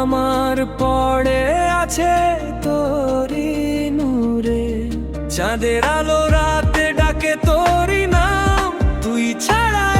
আমার পড়ে আছে তোরি নূরে। চাঁদের আলো রাতে ডাকে তোরি নাম। তুই ছাড়া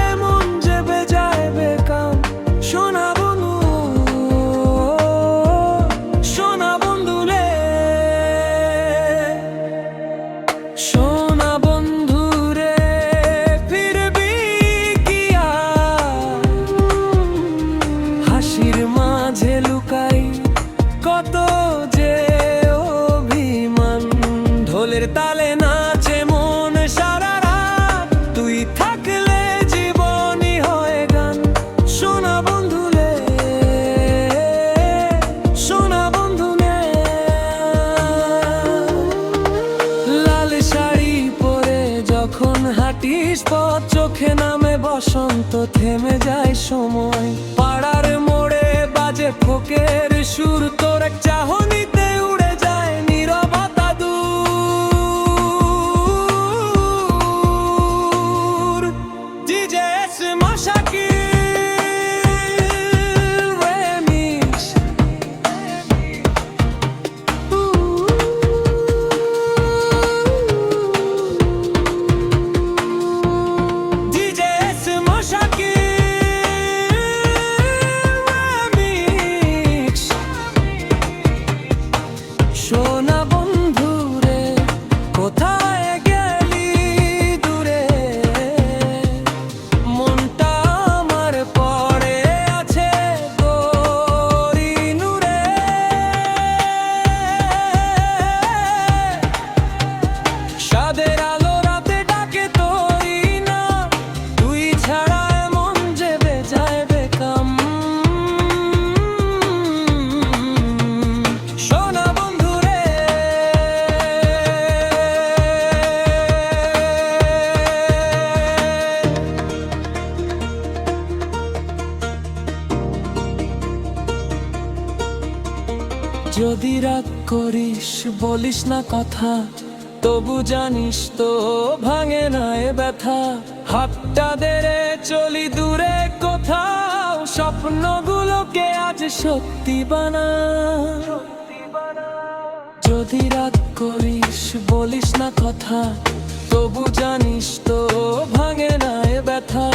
হাঁটিস পথ চোখে নামে, বসন্ত থেমে যায় সময়। পাড়ার মোড়ে বাজে ফোকের সুর, তোর এক চাহনিতে যদি রাগ করিস, বলিস না কথা, তবু জানিস তো ভাঙে না এ ব্যথা। হাতটা দেরে চলি দূরে কোথাও, স্বপ্নগুলোকে আজ সত্যি বানা। যদি রাগ করিস, বলিস না কথা, তবু জানিস তো ভাঙে না এ ব্যথা।